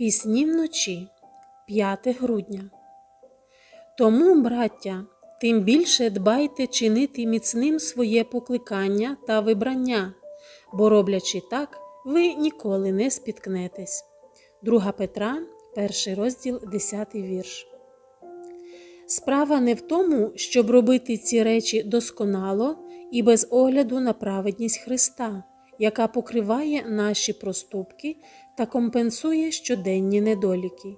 Пісні вночі 5 грудня. Тому, браття, тим більше дбайте чинити міцним своє покликання та вибрання, бо роблячи так, ви ніколи не спіткнетесь. 2 Петра, 1 розділ, 10 вірш. Справа не в тому, щоб робити ці речі досконало і без огляду на праведність Христа, яка покриває наші проступки та компенсує щоденні недоліки.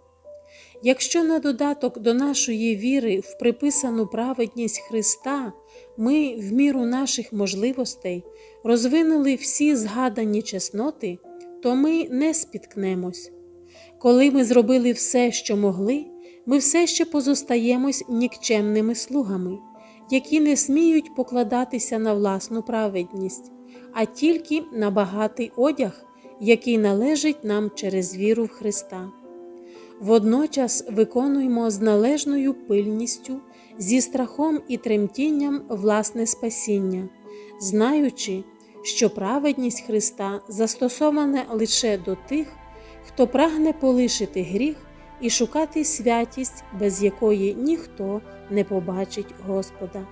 Якщо на додаток до нашої віри в приписану праведність Христа ми, в міру наших можливостей, розвинули всі згадані чесноти, то ми не спіткнемось. Коли ми зробили все, що могли, ми все ще позостаємось нікчемними слугами, які не сміють покладатися на власну праведність, а тільки на багатий одяг, який належить нам через віру в Христа. Водночас виконуємо з належною пильністю, зі страхом і тремтінням власне спасіння, знаючи, що праведність Христа застосована лише до тих, хто прагне полишити гріх і шукати святість, без якої ніхто не побачить Господа.